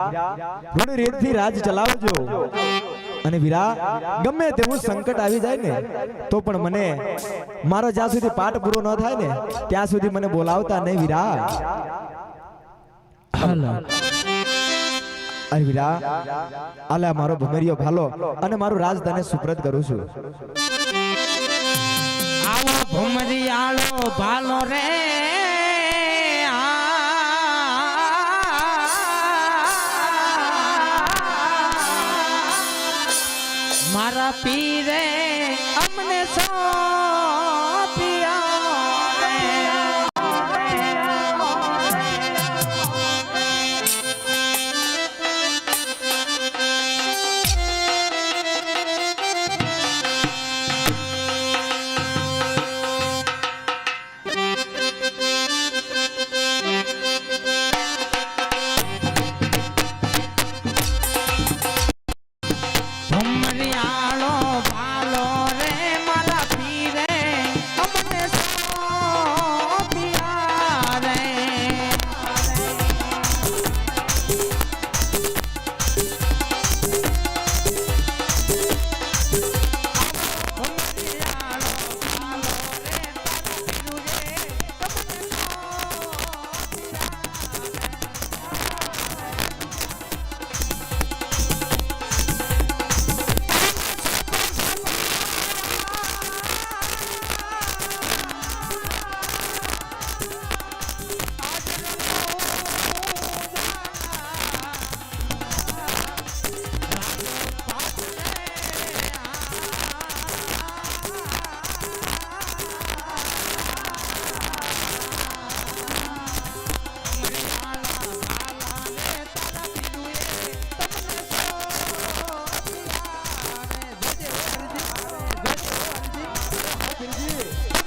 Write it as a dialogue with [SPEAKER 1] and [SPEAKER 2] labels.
[SPEAKER 1] ઋણ રેતથી રાજ ચલાવજો. અને વીરા ગમે તેવું સંકટ આવી જાય ને તો પણ મને મારો જ્યાં સુધી પાઠ પૂરો ન થાય ને ત્યાં સુધી મને બોલાવતા નહીં વીરા અરે વીરા આલે મારો ભમેરિયો ભાલો અને મારું રાજ તને સુપ્રત કરું છું.
[SPEAKER 2] આવો ભમરિયાળો ભાલો રે. મારા પીરે અમને સો வாழும்